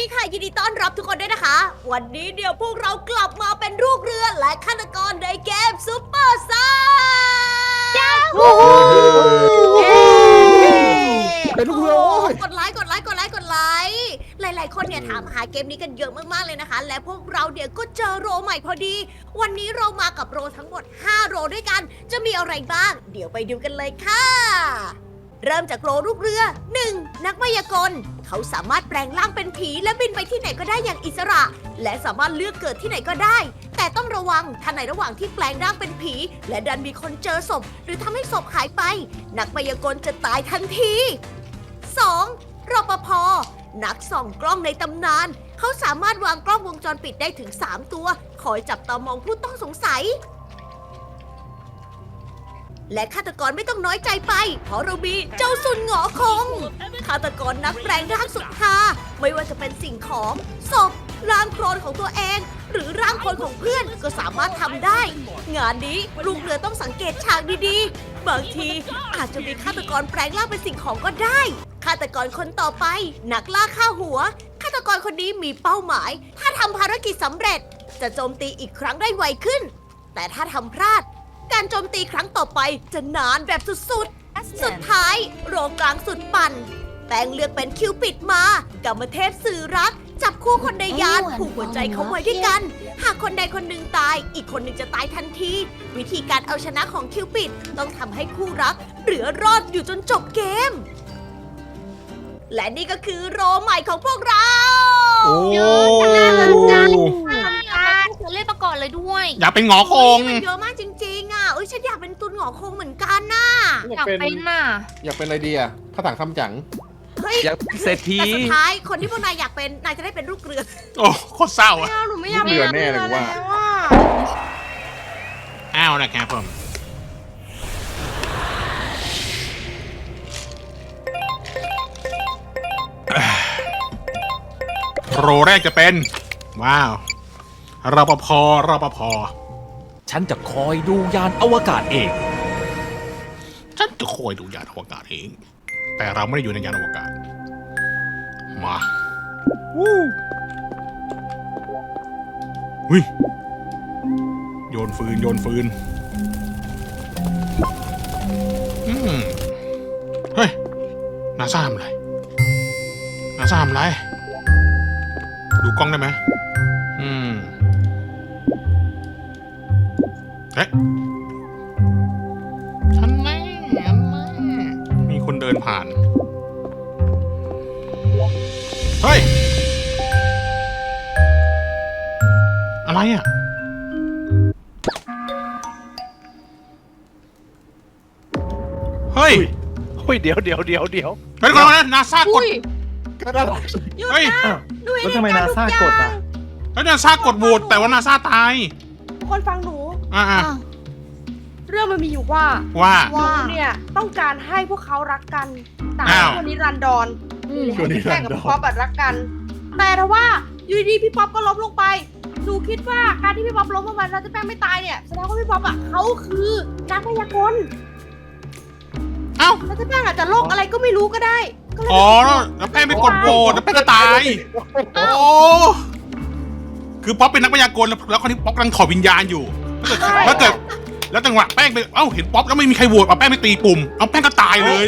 ดีค่ะยินดีต้อนรับทุกคนด้วยนะคะ วันนี้เดี๋ยวพวกเรากลับมาเป็นลูกเรือและฆาตกรในเกมซูเปอร์ซ่าเป็นลูกเรือโว้ย กดไลค์กดไลค์กดไลค์กดไลค์หลาย ๆ คนเนี่ยถามหาเกมนี้กันเยอะมาก ๆ เลยนะคะ และพวกเราเนี่ยก็เจอโรใหม่พอดี วันนี้เรามากับโรทั้งหมด 5 โรด้วยกัน จะมีอะไรบ้าง เดี๋ยวไปดูกันเลยค่ะ เริ่มจากโรลูกเรือ 1. นักมายากล เขาสามารถแปลงร่างเป็นผีและบินไปที่ไหนก็ได้อย่างอิสระ และสามารถเลือกเกิดที่ไหนก็ได้ แต่ต้องระวังถ้าในระหว่างที่แปลงร่างเป็นผี และดันมีคนเจอศพ หรือทำให้ศพหายไป นักมายากลจะตายทันที 2. รปภนักส่องกล้องในตำนาน เขาสามารถวางกล้องวงจรปิดได้ถึง 3 ตัว คอยจับตามองผู้ต้องสงสัย และฆาตกรไม่ต้องน้อยใจไป เพราะเรามีเจ้าสุนหงอคงฆาตกรนักแปลงร่างสุดฮาไม่ว่าจะเป็นสิ่งของศพร่างโครนของตัวเอง หรือร่างคนของเพื่อนก็สามารถทำได้ งานนี้ลูกเรือต้องสังเกตฉากดีๆ บางทีอาจจะมีฆาตกรแปลงร่างเป็นสิ่งของก็ได้ ฆาตกรคนต่อไป นักล่าฆ่าหัว ฆาตกรคนนี้มีเป้าหมาย ถ้าทำภารกิจสำเร็จ จะโจมตีอีกครั้งได้ไวขึ้น แต่ถ้าทำพลาด การโจมตีครั้งต่อไปจะนานแบบสุดๆ สุดท้ายโรงกลางสุดปั่นแป้งเลือกเป็นคิวปิดมากรรมเทพสื่อรัก จับคู่คนในยานผูกหัวใจเขาไว้ด้วยกัน หากคนใดคนหนึ่งตาย อีกคนหนึ่งจะตายทันที วิธีการเอาชนะของคิวปิดต้องทำให้คู่รักเหลือรอดอยู่จนจบเกม และนี่ก็คือโรใหม่ของพวกเรา โอ้เยอะจังเลยจังเธอเล่นมาก่อนเลยด้วยอยากเป็นหงอคง มันเยอะมากจริงๆอะเอ้ย ฉันอยากเป็นตุนหงอคงเหมือนกันน่ะอยากเป็นน่ะ อยากเป็นอะไรดีอะถ้าต่างทำจังเฮ้ยอยากเป็นเศรษฐีแต่สุดท้ายคนที่พวกนายอยากเป็นนายจะได้เป็นลูกเรือโอ้โคตรเศร้าอะหนูไม่อยากลูกเรือแน่เลยกูว่าอ้าวนะครับผมโรแรกจะเป็น ว้าวรปภรปภ ฉันจะคอยดูยานอวกาศเอง ฉันจะคอยดูยานอวกาศเอง แต่เราไม่ได้อยู่ในยานอวกาศ มาวู้หุยโยนฟืนโยนฟืนอืมเฮ้ยนาซาทำอะไรนาซาทำอะไร ดูกล้องได้ไหม เฮ้ยฉันแม่ฉันแม่มีคนเดินผ่าน เฮ้ย อะไรอะ เฮ้ยเฮ้ยเดี๋ยวเดี๋ยวเดี๋ยวเดี๋ยวเป็นคนนะนาซากดอุ้ยก็ได้เฮ้ยหนูเห็นแล้วทำไมนาซากดอะแล้วนาซากดโหวตแต่ว่านาซาตาย คนฟังหนู อ่าอ้าวเรื่องมันมีอยู่ว่าว่าหนูเนี่ยต้องการให้พวกเขารักกันแต่อ้าว คนนี้รันดอนอืมให้พี่แป้งกับพี่ป๊อปอะรักกัน แต่ถ้าว่าอยู่ดีๆพี่ป๊อปก็ล้มลงไปหนูคิดว่าการที่พี่ป๊อปล้มลงไปแล้วเจะแป้งไม่ตายเนี่ยแสดงว่าพี่ป๊อปอะเขาคือนักพยากรณ์เอ้าแล้วเจะแป้งอาจจะโรคอะไรก็ไม่รู้ก็ได้ ก็เลยอ๋อแล้วแป้งไปกดโหวตแล้วแป้งก็ตาย โอ้ คือป๊อปเป็นนักพยากรณ์แล้วแล้วคนนี้ป๊อปกำลังถอดวิญญาณอยู่ถ้าเกิด ถ้าเกิดแล้วจังหวะแป้งไปเอ้าเห็นป๊อปแล้วไม่มีใครโหวตเอาแป้งไปตีปุ่มเอาแป้งก็ตายเลย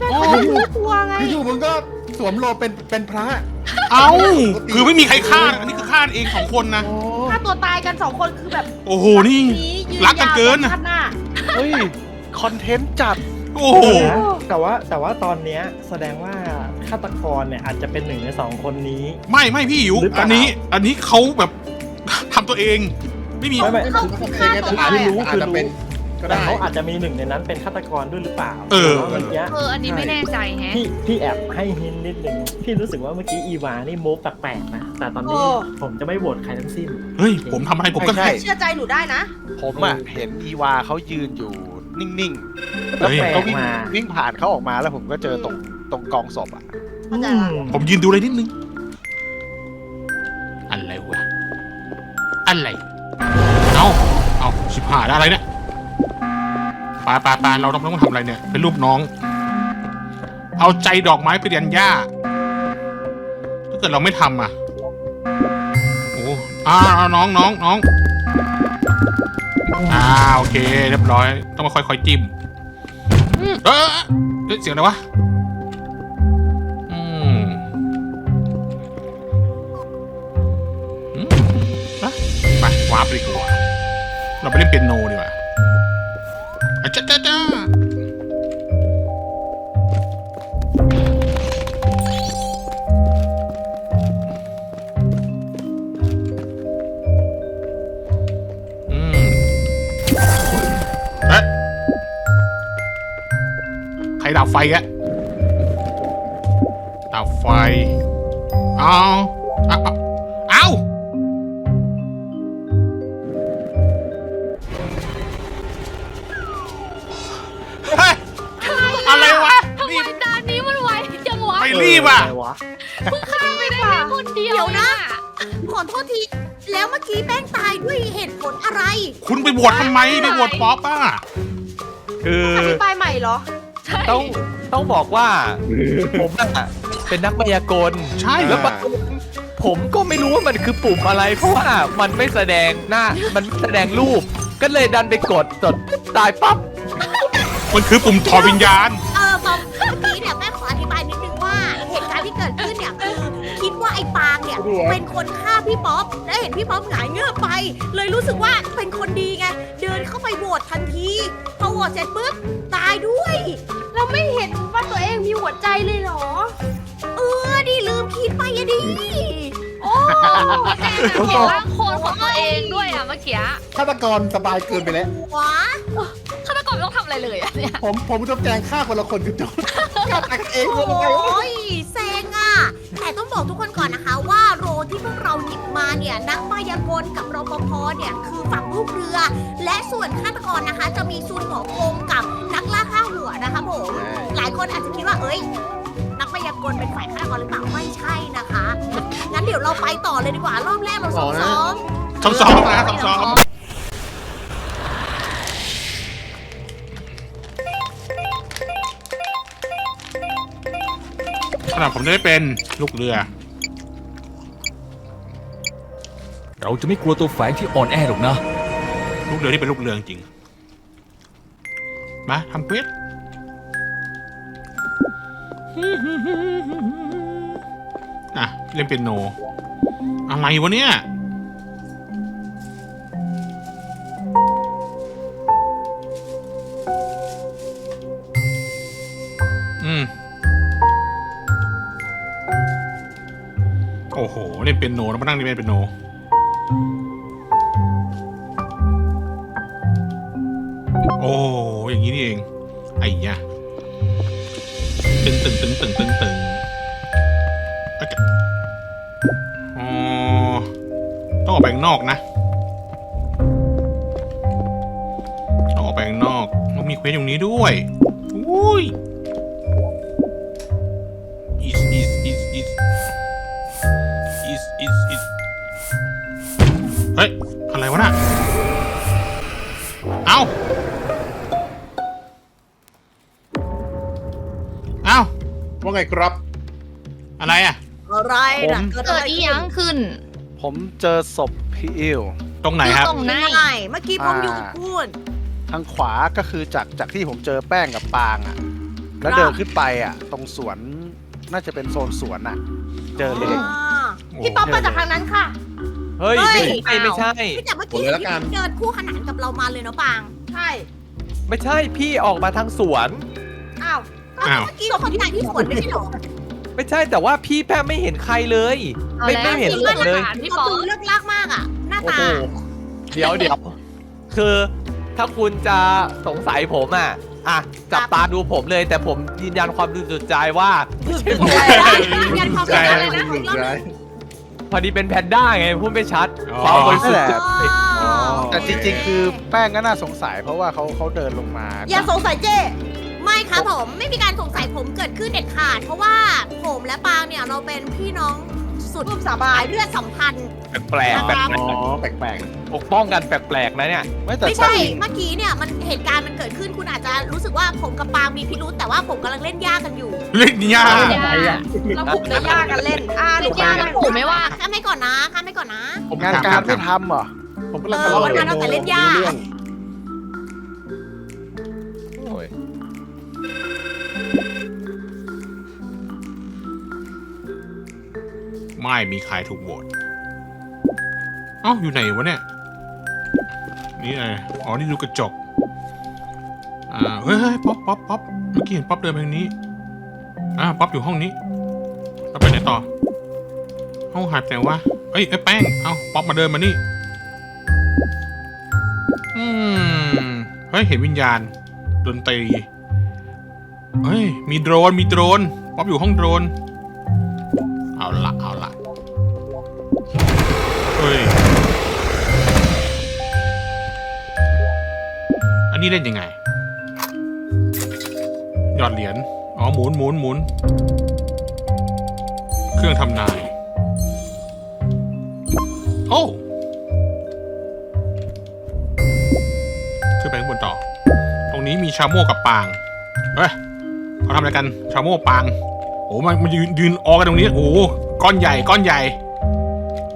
พี่แป้งเขาไม่รู้ตัวไงอยู่ๆมึงก็สวมโลเป็นเป็นพระเอ้าคือไม่มีใครฆ่าอันนี้คือฆ่าเองสองคนนะ โอ้ถ้าตัวตายกันสองคนคือแบบโอ้โหนี่ ยืรักกันเกิน ยาวจชาติหน้าเฮ้ย คอนเทนต์จัด โอ้โหแต่ว่าแต่ว่าตอนเนี้ยแสดงว่าฆาตกรเนี่ยอาจจะเป็นหนึ่งในสองคนนี้ ไม่ไม่พี่อยู่หรือเปล่า อันนี้อันนี้เขาแบบ ทำตัวเอง ไม่มี ไม่ไม่ เขาคือฆ่าไงตัแต่วอาจตายจะอะอาจจะเป็นก็แต่ได้ เขาอาจจะมีหนึ่งในนั้นเป็นฆาตกรด้วยหรือเปล่าเออ พราะว่าเมื่อกี้เอออันนี้ไม่แน่ใจแฮะ พี่พี่แอบให้ฮินนิดนึงพี่รู้สึกว่าเมื่อกี้อีวานี่มูฟแปลกๆนะแต่ตอนนี้ผมจะไม่โหวตใครทั้งสิ้น เฮ้ย ผมทำอะไรผมก็ใช่เชื่อใจหนูได้นะ ผมอะเห็นอีวาเขายืนอยู่นิ่งๆ แล้วเฮ้ย ผมก็วิ่งแปลกมา วิ่งผ่านเขาออกมาแล้วผมก็เจอตรงตรงกองศพอะ เข้าใจละอืมผมยืนดูเลยนิดนึง อะไรวะ อะไรเอาเอา ชิบหายแล้วอะไรเนี่ยปาปาปาเราต้องต้องทำอะไรเนี่ย เป็นรูปน้อง เอาใจดอกไม้ไปเรียนหญ้า ถ้าเกิดเราไม่ทำอะ โอ้อ้าวน้องน้องน้องอ่าโอเค เรียบร้อย ต้องมาค่อยๆจิ้มเออเฮ้ยเสียงอะไรวะ เราไปเล่นเปียโนดีกว่าอะจ้าจ้าจ้าอืมเอ๊ะใครดับไฟแกะดับไฟอาเอาเอา บอะไรวะข้ามไปได้แค่คนเดียวเดี๋ยวนะเองอขอโทษที แล้วเมื่อกี้แป้งตายด้วยเหตุผลอะไร คุณไปบวชทำไมไปบวชป๊อปอะคืออธิบายใหม่เหรอ ใช่ต้องต้องบอกว่า ผมอะเป็นนักมายากลใช่แล้วมันผมก็ไม่รู้ว่ามันคือปุ่มอะไร เพราะว่ามันไม่แสดงหน้า มันไม่แสดงรูป ก็เลยดันไปกดจดตายปั๊บมันคือปุ่มถอดวิญญาณ เออบอกเมื่อกี้ ไอ้ปางเนี่ยเป็นคนฆ่าพี่ป๊อปและเห็นพี่ป๊อปหงายเงือบไป เลยรู้สึกว่าเป็นคนดีไงเดินเข้าไปโหวตทันทีพอโหวตเสร็จปุ๊บตายด้วย เราไม่เห็นว่าตัวเองมีหัวใจเลยเหรอ เออดิลืมคิดไปอะดิโอ้แต่เห็นร่างโคลนของตัวเองด้วยอะเมื่อกี้ฆาตกรสบายเกินไปแล้วหวาฆาตกรไม่ต้องทำอะไรเลยอะเนี่ยผมผมจะแจงฆ่าคนละคนคือจบฆ่าตายกันเองเลยยังไงวะโอ้ยเซ็งอะ แต่ต้องบอกทุกคนก่อนนะคะว่าโรที่พวกเราหยิบมาเนี่ยนักมายากลกับรปภเนี่ยคือฝั่งลูกเรือ และส่วนฆาตกรนะคะ จะมีซุนหงอคงกับนักล่าฆ่าหัวนะคะผมหลายคนอาจจะคิดว่าเอ้ย นักมายากลเป็นฝ่ายฆาตกรหรือเปล่าไม่ใช่นะคะงั้นเดี๋ยวเราไปต่อเลยดีกว่า รอบแรกเราซ้อมต่อนะซ้อมซ้อมๆนะซ้อมๆ นาดผมได้เป็นลูกเรือ เราจะไม่กลัวตัวแฝงที่อ่อนแอหรอกนะ ลูกเรือที่เป็นลูกเรือจริง มาทำเควสอะเล่นเป็นโน อะไรวะเนี่ย โอ้โหเล่นเป็นโนแล้วมานั่งเล่นเป็นโนโอ้อย่างนี้นี่เองไอ้ยะตึงตึงตึงตึงตึงตึงโอเคอ๋อต้องออกไปข้างนอกนะต้องออกไปข้างนอกต้องมีเควสตรงนี้ด้วยอุ้ย is is is เฮ้ย อะไรวะน่ะ เอ้าเอ้าว่าไงครับ อะไรอะ อะไรนะผม เกิดเกิอะดไรอีหขึ้ยันงขึ้น ผมเจอศพพี่อิว ตรงไหนครับ ตรงไหน ใช่เมื่อกี้ผมอยู่กับคุณ ทางขวาก็คือจากจากที่ผมเจอแป้งกับปางอะแล้วครับเดินขึ้นไปอะตรงสวนน่าจะเป็นโซนสวนอะเจอเลย อ่า พี่ป๊อปมาจากทางนั้นค่ะเฮ้ยเฮ้ยไม่ใช่ไม่ใช่ พี่แต่เมื่อผมกี้เลยละกันเดินคู่ขนานกับเรามาเลยเนาะปาง ใช่ ไม่ใช่พี่ออกมาทางสวน อ้าวก็อ้าว เมื่อกี้คนที่ไหนที่สวนไม่ใช่เหรอไม่ใช่แต่ว่าพี่แป้ไม่เห็นใครเลย เอาไม่แล้ว ไม่เห็นมีศมาพตรเลยฐานพี่ก็ป๊อปคือเลือกลากมากอะ หน้าโอ้ตา โหเดี๋ยวเดี๋ยวคือถ้าคุณจะสงสัยผมอะอะจับตาดูผมเลย แต่ผมยืนยันความบริสุทธิ์ใจว่าไม่ใช่ผมอะไรนะยืนยันความใจเป็นอะไรมันะนขอหลุอีดกรอบหร้านึยง พอดีเป็นแพนด้าไงพูดไม่ชัดอ๋อ ความบริสุทธิ์นั่นแหละอ๋อแต่จริงๆ คือแป้งก็น่าสงสัยเพราะว่าเขาเขาเดินลงมาอย่าสงสัยเจ้ ไม่ครับผม ไม่มีการสงสัยผมเกิดขึ้นเด็ดขาด เพราะว่าผมและปางเนี่ยเราเป็นพี่น้อง สุดรูปสาๆบาสานยเลือดสัมพันธ์ แปลกๆแปลอ๋กอแปลกๆปกป้องกันแปลกๆนะเนี่ยไม่แต่ไม่ตอใช่นเมื่อกี้เนี่ยมันเหตุการณ์มันเกิดขึ้นคุณอาจจะรู้สึกว่าผมกับปางมีพิรุธแต่ว่าผมกำลังเล่นยากกันอยู่เล่นยาก อะไรอะ เราผูกเนื้อย่างกันเล่น อ่าหนูยากนะผมไม่ว่าข้ามไม่ก่อนนะข้ามไม่ก่อนนะ ผมงานการไม่ทำเหรอผมกำลังเออวันนั้นเอาแต่เล่นยาก เรื่อง ไม่มีใครถูกโหวตเอ้าอยู่ไหนวะเนี่ย นี่ไงอ๋อ นี่ดูกระจก อ่าเฮ้ยเฮ้ยป๊อปป๊อปป๊อปเมื่อกี้เห็นป๊อปเดินไปทางนี้ อ่า ป๊อปอยู่ห้องนี้เราไปไหนต่อ ห้องหายไปไหนวะ เอ้ยไอ้แป้ง เอ้า ป๊อปมาเดินมานี่ อืม เฮ้ย เห็นวิญญาณ ดนตรี เฮ้ย มีโดรน มีโดรน ป๊อปอยู่ห้องโดรน เอาละเอาละ นนี้เล่นยังไง หยอดเหรียญ อ๋อ หมุนหมุนหมุน เครื่องทำนาย โอ้ขึ้นไปข้างบนต่อ ตรงนี้มีชาโม่กับปาง เฮ้ยเขาทำอะไรกัน ชาโม่ปาง โอ้มันมันยืนยืนออกันตรงนี้ โอ้โหก้อนใหญ่ ก้อนใหญ่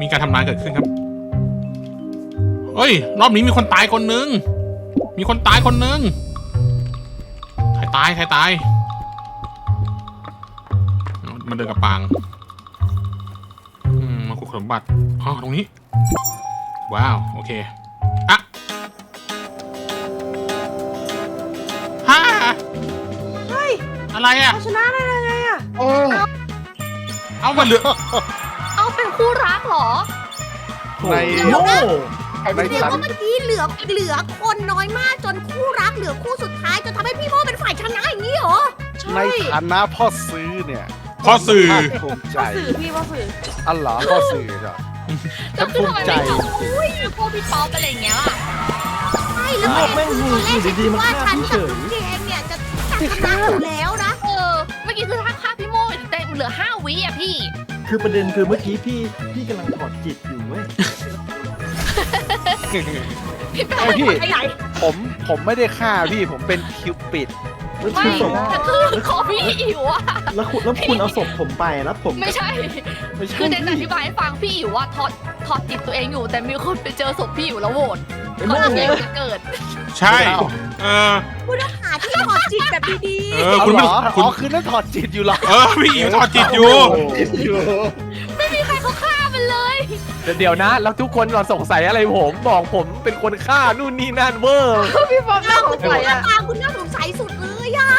มีการทำลายเกิดขึ้นครับ เฮ้ย รอบนี้มีคนตายคนนึง มีคนตายคนนึง ใครตาย ใครตายเอามันเดินกับปางอืมมาขุดสมบัติอ๋อตรงนี้ ว้าว โอเคอะฮ่าเฮ้ยอะไรอะเราชนะได้ยังไงอะโอ้เอามาเหลือเอาเป็นคู่รักเหรอ ในโอ้ ในเรียกสันว่าเมื่อกี้เหลือเหลือคนน้อยมากจนคู่รักเหลือคู่สุดท้ายจนทำให้พี่โมเป็นฝ่ายชนะอย่างนี้เหรอในฐานะพ่อซื้อเนี่ยพ่อสื่อ ภาคภูมิใจสื่อพี่ว่าสื่ออันเหรอพ่อสื่อเหรอแล้วคือทำไมไม่เอาคู่พวกพี่ป๊อปอะไรอย่างเงี้ยล่ะใช่แล้วโลกแม่งตอนแรกอยู่ดีๆมันว่าฆ่าฉันพี่เฉกับยคุณเกงเนี่ยจะจะชนะอยู่แล้วนะ เออ เมื่อกี้คือถ้าฆ่าพี่โมแต่เหลือห้าวิอะพี่ คือประเด็นคือเมื่อกี้พี่พี่กำลังถอดจิตอยู่เว้ย พี่แป๊บไอพี่ ไปไหนผมผมไม่ได้ฆ่าพี่ผมเป็นคิวปิด แล้วไม่คือศพแต่คือขอพี่อิ๋วอะแล้วคุณแล้วคุณเอาศพผมไปแล้วผมไม่ใช่ ไม่ใช่คือเดนอธิบายให้ฟังพี่อิ๋วว่าถอดถอดจิตตัวเองอยู่ แต่มีคนไปเจอศพพี่อิ๋วแล้วโหวตไอ้ก่โม่อนที่ตัวเองจะเกิด ใช่ เออ คุณต้องหาที่ถอดจิตแบบดีเออเอาคุณเหรไม่อคุณ อ๋อคือนั่นถอดจิตอยู่เหรอ เออ พี่อิ๋วทอดจิตอยู่อยู่ไเดี๋ยวนะ แล้วทุกคนเราสงสัยอะไรผมบอกผมเป็นคนฆ่านู่นนี่นั่นเวอร์พี่ป๊อปๆน่าเราสงสัยคุณอะตาคุณน่าสงสัยสุดเลยอะ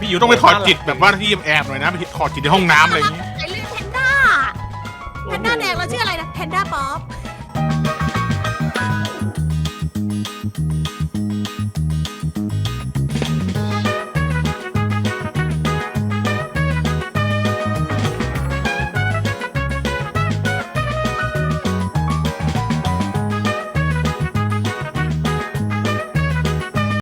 พี่อิ๋วต้องไปถอดจิตแบบว่าที่แอบๆหน่อยนะไปถอดจิตในห้องน้ำอะไรอย่างงี้ ไอเรื่องแพนด้าแพนด้าแดงเราชื่ออะไรนะแพนด้าป๊อป